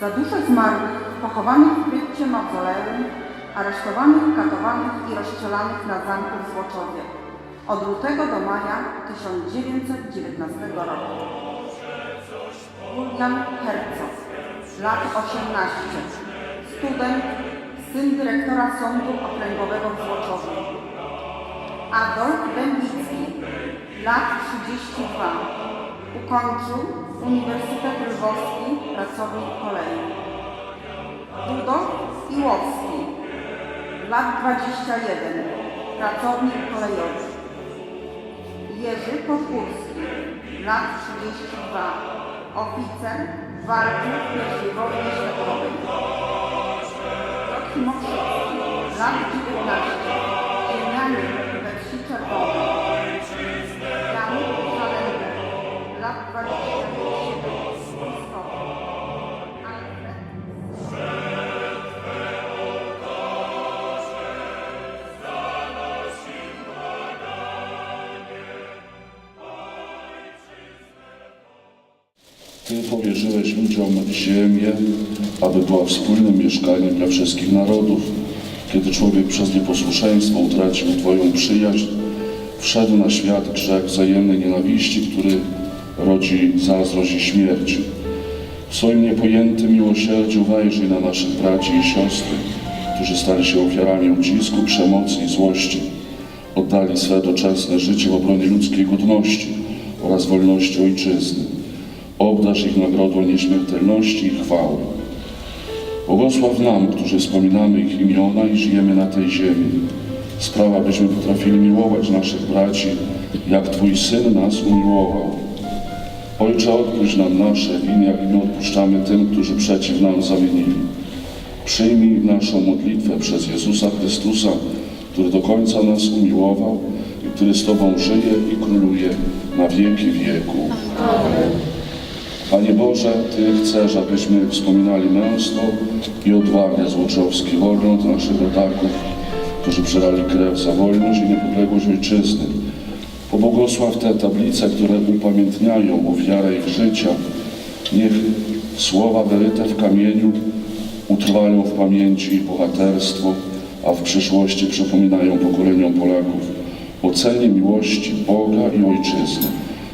Za dusze zmarłych pochowanych w krypcie mauzoleum, aresztowanych, katowanych i rozstrzelanych na zamku w Złoczowie. Od lutego do maja 1919 roku. Julian Herzog, lat 18, student, syn dyrektora Sądu Okręgowego w Złoczowie. Adolf Dębicki, lat 32, ukończył Uniwersytet Lwowski, pracownik kolei. Rudolf Iłowski, lat 21, pracownik kolejowy. Jerzy Podgórski, lat 32, oficer, walczył w I światowej. Mokrzycki, lat 19, Ty powierzyłeś ludziom ziemię, aby była wspólnym mieszkaniem dla wszystkich narodów. Kiedy człowiek przez nieposłuszeństwo utracił Twoją przyjaźń, wszedł na świat grzech wzajemnej nienawiści, który rodzi zazdrość i śmierć. W swoim niepojętym miłosierdziu wejrzyj na naszych braci i siostry, którzy stali się ofiarami ucisku, przemocy i złości. Oddali swe doczesne życie w obronie ludzkiej godności oraz wolności ojczyzny. Obdarz ich nagrodą nieśmiertelności i chwały. Błogosław nam, którzy wspominamy ich imiona i żyjemy na tej ziemi. Sprawa, byśmy potrafili miłować naszych braci, jak Twój Syn nas umiłował. Ojcze, odpuść nam nasze winy, jak my odpuszczamy tym, którzy przeciw nam zawinili. Przyjmij naszą modlitwę przez Jezusa Chrystusa, który do końca nas umiłował i który z Tobą żyje i króluje na wieki wieków. Panie Boże, Ty chcesz, abyśmy wspominali męstwo i odwagę złoczowskich orląt naszych rodaków, którzy przelali krew za wolność i niepodległość Ojczyzny. Pobłogosław te tablice, które upamiętniają ofiarę ich życia. Niech słowa wyryte w kamieniu utrwalą w pamięci ich bohaterstwo, a w przyszłości przypominają pokoleniom Polaków o cenie miłości Boga i Ojczyzny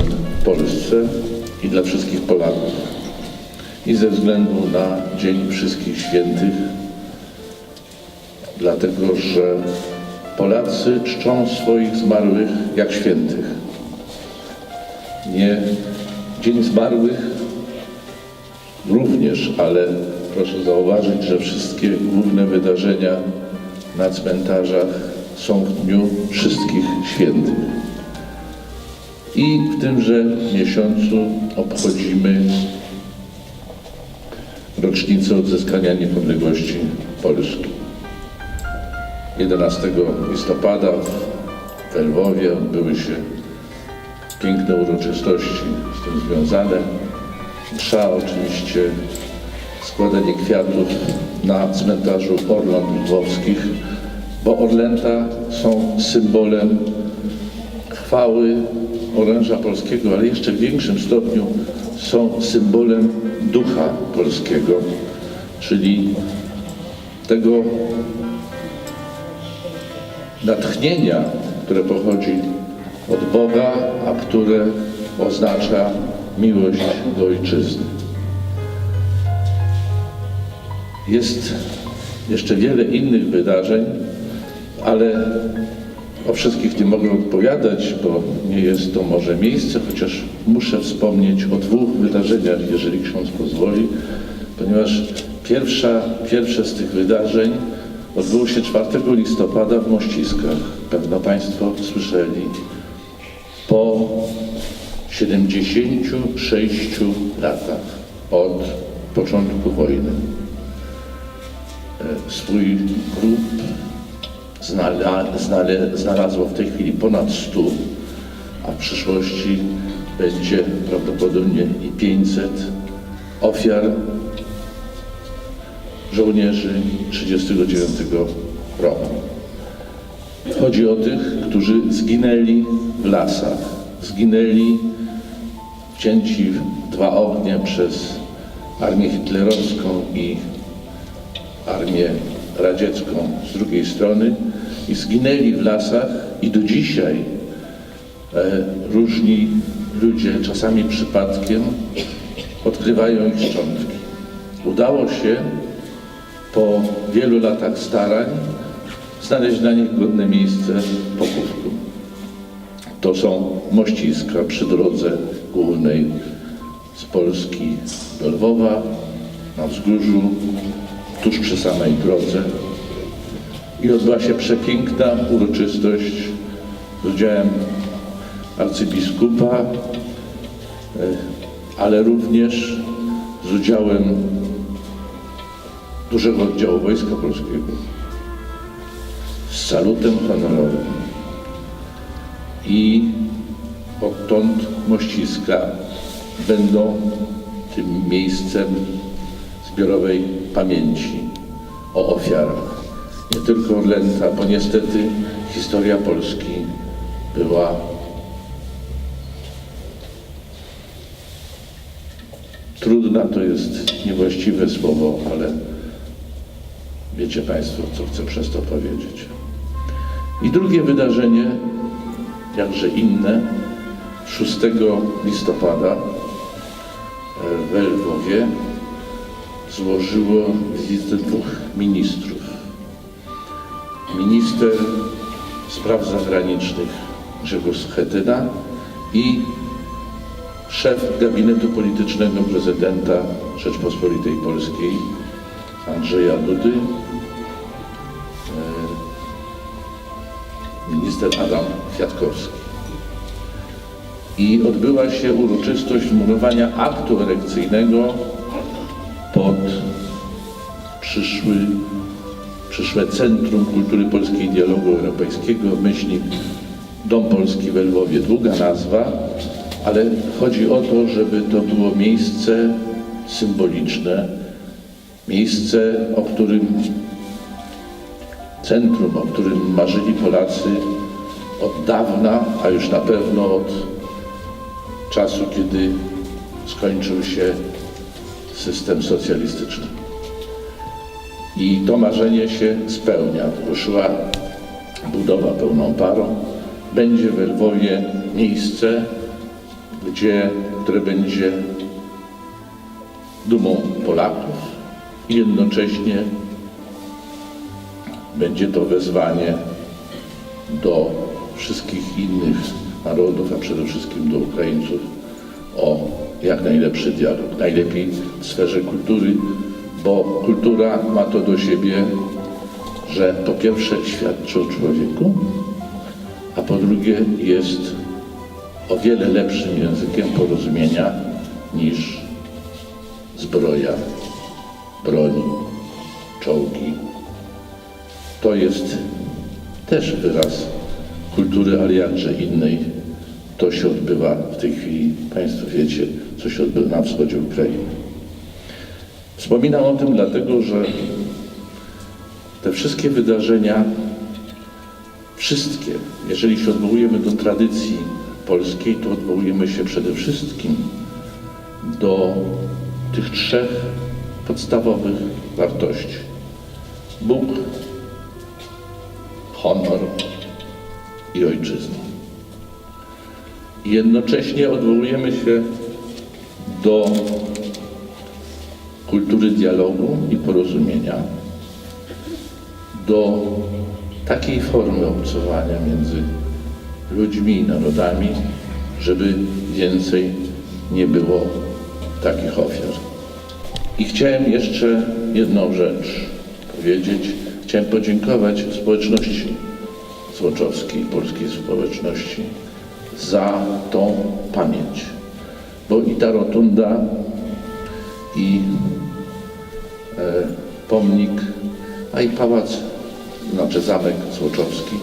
W Polsce i dla wszystkich Polaków. I ze względu na Dzień Wszystkich Świętych, dlatego że Polacy czczą swoich zmarłych jak świętych. Nie Dzień Zmarłych również, ale proszę zauważyć, że wszystkie główne wydarzenia na cmentarzach są w dniu wszystkich świętych. I w tymże miesiącu obchodzimy rocznicę odzyskania niepodległości Polski. 11 listopada w Lwowie odbyły się piękne uroczystości z tym związane. Msza oczywiście, składanie kwiatów na cmentarzu Orląt Lwowskich, bo Orlęta są symbolem chwały oręża polskiego, ale jeszcze w większym stopniu są symbolem ducha polskiego, czyli tego natchnienia, które pochodzi od Boga, a które oznacza miłość do ojczyzny. Jest jeszcze wiele innych wydarzeń, ale o wszystkich nie mogę odpowiadać, bo nie jest to może miejsce, chociaż muszę wspomnieć o dwóch wydarzeniach, jeżeli ksiądz pozwoli, ponieważ Pierwsza, pierwsze z tych wydarzeń odbyło się 4 listopada w Mościskach. Pewno Państwo słyszeli. Po 76 latach od początku wojny e, swój znale, znalazło w tej chwili ponad 100, a w przyszłości będzie prawdopodobnie i 500 ofiar żołnierzy 1939 roku. Chodzi o tych, którzy zginęli w lasach, zginęli wcięci w dwa ognie przez armię hitlerowską i armię radziecką z drugiej strony i zginęli w lasach i do dzisiaj e, różni ludzie, czasami przypadkiem, odkrywają ich szczątki. Udało się po wielu latach starań znaleźć dla nich godne miejsce pochówku. To są mościska przy drodze głównej z Polski do Lwowa, na wzgórzu, tuż przy samej drodze. I odbyła się przepiękna uroczystość z udziałem arcybiskupa, e, ale również z udziałem dużego oddziału Wojska Polskiego z salutem honorowym i odtąd Mościska będą tym miejscem zbiorowej pamięci o ofiarach. Nie tylko Orlęta, bo niestety historia Polski była trudna, to jest niewłaściwe słowo, ale wiecie Państwo, co chcę przez to powiedzieć. I drugie wydarzenie, jakże inne, 6 listopada w Lwowie złożyło wizytę dwóch ministrów. Minister spraw zagranicznych Grzegorz Schetyna i szef gabinetu politycznego prezydenta Rzeczpospolitej Polskiej Andrzeja Dudy, e, minister Adam Kwiatkowski. I odbyła się uroczystość murowania aktu erekcyjnego przyszły, przyszłe Centrum Kultury Polskiej i Dialogu Europejskiego, myśli Dom Polski we Lwowie. Długa nazwa, ale chodzi o to, żeby to było miejsce symboliczne, miejsce, o którym centrum, o którym marzyli Polacy od dawna, a już na pewno od czasu, kiedy skończył się system socjalistyczny. I to marzenie się spełnia. Ruszyła budowa pełną parą. Będzie we Lwowie miejsce, gdzie, które będzie dumą Polaków i jednocześnie będzie to wezwanie do wszystkich innych narodów, a przede wszystkim do Ukraińców o jak najlepszy dialog. Najlepiej w sferze kultury, bo kultura ma to do siebie, że po pierwsze świadczy o człowieku, a po drugie jest o wiele lepszym językiem porozumienia niż zbroja, broń, czołgi. To jest też wyraz kultury, ale jakże innej. To się odbywa w tej chwili, Państwo wiecie, co się odbywa na wschodzie Ukrainy. Wspominam o tym dlatego, że te wszystkie wydarzenia, wszystkie, jeżeli się odwołujemy do tradycji polskiej, to odwołujemy się przede wszystkim do tych trzech podstawowych wartości. Bóg, honor i ojczyzna. I jednocześnie odwołujemy się do kultury dialogu i porozumienia, do takiej formy obcowania między ludźmi i narodami, żeby więcej nie było takich ofiar. I chciałem jeszcze jedną rzecz powiedzieć. Chciałem podziękować społeczności złoczowskiej, polskiej społeczności za tą pamięć. Bo i ta rotunda, i e, pomnik, a i pałac, znaczy zamek złoczowski,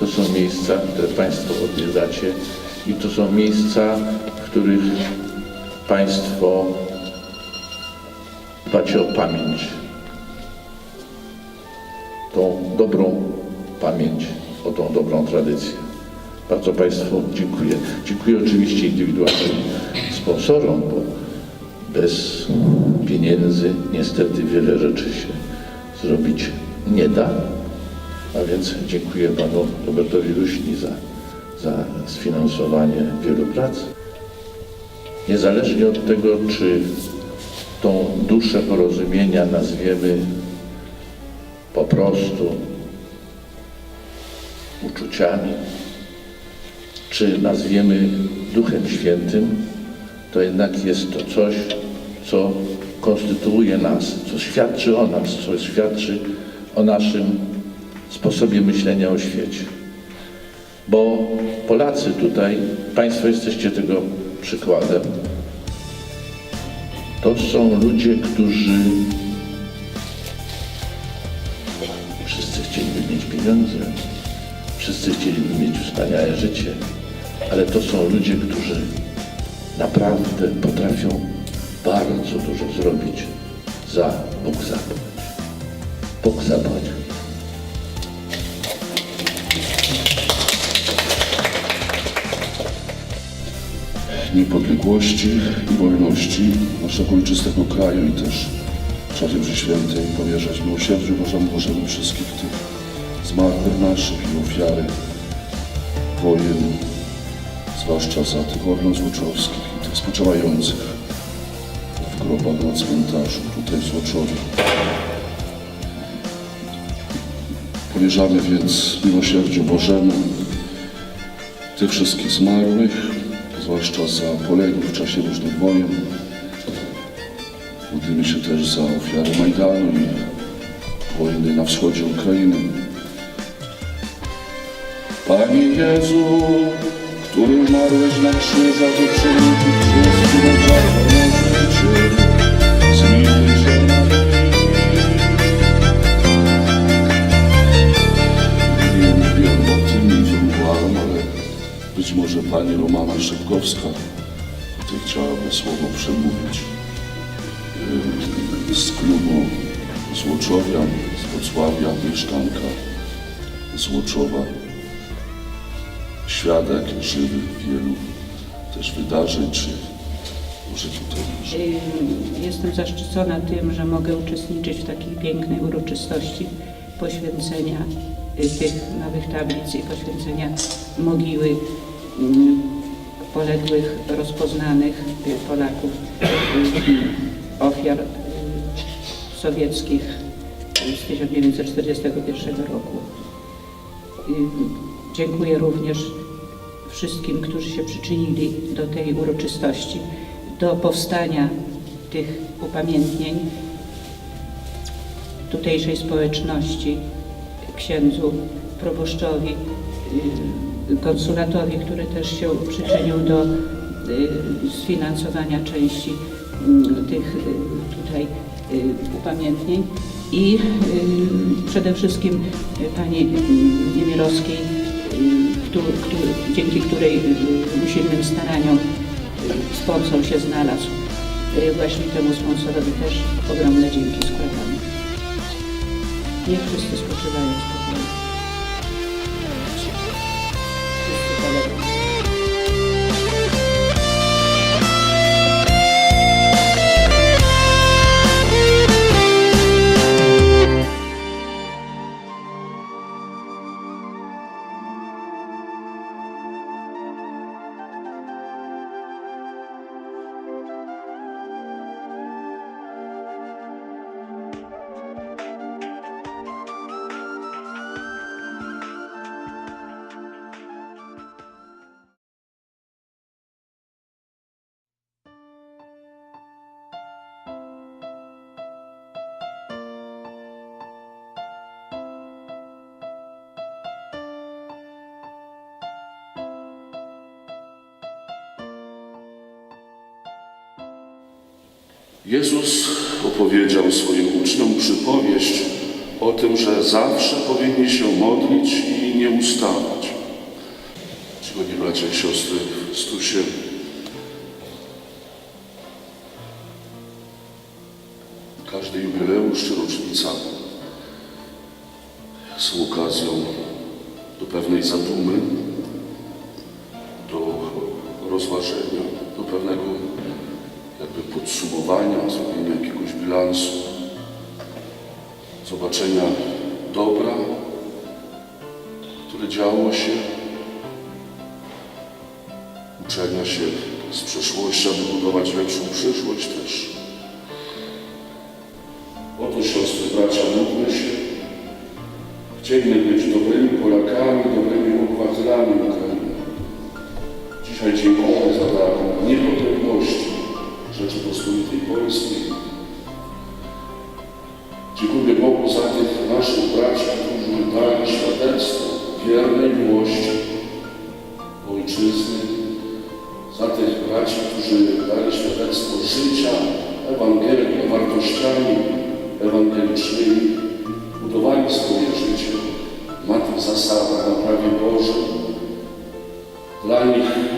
to są miejsca, które Państwo odwiedzacie i to są miejsca, w których Państwo dbacie o pamięć, tą dobrą pamięć, o tą dobrą tradycję. Bardzo Państwu dziękuję. Dziękuję oczywiście indywidualnym sponsorom, bo bez pieniędzy niestety wiele rzeczy się zrobić nie da. A więc dziękuję Panu Robertowi Luśni za, za sfinansowanie wielu prac. Niezależnie od tego, czy tą duszę porozumienia nazwiemy po prostu uczuciami, czy nazwiemy Duchem Świętym, to jednak jest to coś, co konstytuuje nas, co świadczy o nas, co świadczy o naszym sposobie myślenia o świecie. Bo Polacy tutaj, Państwo jesteście tego przykładem, to są ludzie, którzy wszyscy chcieliby mieć pieniądze, wszyscy chcieliby mieć wspaniałe życie, ale to są ludzie, którzy naprawdę potrafią bardzo dużo zrobić za Bóg zapłać. Bóg zapłać. niepodległości i wolności naszego ojczystego kraju i też Czasie Świętej powierzać miłosierdziu Bożemu możemy wszystkich tych zmarłych naszych i ofiary wojen, zwłaszcza za tych orląt tych spoczywających w grobach na cmentarzu tutaj w Złoczowie. Powierzamy więc miłosierdziu Bożemu tych wszystkich zmarłych, zwłaszcza za poległych w czasie różnych wojen. Modlimy się też za ofiary Majdanu i wojny na wschodzie Ukrainy. Panie Jezu, który umarłeś na krzyżach i przyniósł wszystkim odwagę życie, zmiłuj się nad Nie mówiłem o tym, nie informowałem, ale być może pani Romana Szybkowska tutaj chciałaby słowo przemówić Yy, z klubu Złoczowian, z Wrocławia, mieszkanka Złoczowa. Świadek żywy wielu też wydarzeń, czy może tutaj Jestem zaszczycona tym, że mogę uczestniczyć w takiej pięknej uroczystości poświęcenia y, tych nowych tablic i poświęcenia mogiły mm, poległych, rozpoznanych y, Polaków, y, ofiar sowieckich z 1941 roku. Dziękuję również wszystkim, którzy się przyczynili do tej uroczystości, do powstania tych upamiętnień tutejszej społeczności, księdzu, proboszczowi, y, konsulatowi, który też się przyczynił do y, sfinansowania części mm, tych y, tutaj y, upamiętnień. I y, przede wszystkim y, pani y, Niemirowskiej, y, któ- któ- dzięki której y, usilnym staraniom y, sponsor się znalazł. Y, Właśnie temu sponsorowi też ogromne dzięki składamy. Niech wszyscy spoczywają spokojnie. Wszyscy kolegom. Jezus opowiedział swoim uczniom przypowieść o tym, że zawsze powinni się modlić i nie ustawać. Czcigodni bracia i siostry w Chrystusie, każdy jubileusz czy rocznica są okazją do pewnej zadumy, do rozważenia, podsumowania, zrobienia jakiegoś bilansu, zobaczenia dobra, które działo się, uczenia się z przeszłości, aby budować lepszą przyszłość też. Oto siostry, bracia, módlmy się. Chcieliby być dobrymi Polakami, dobrymi obywatelami Ukrainy. Dzisiaj dziękuję za dar niepodległości Rzeczypospolitej Polskiej. Dziękuję Bogu za tych naszych braci, którzy dali świadectwo wiernej miłości Ojczyzny, za tych braci, którzy dali świadectwo życia Ewangelią, wartościami ewangelicznymi, budowali swoje życie na tych zasadach, na prawie Bożym. Dla nich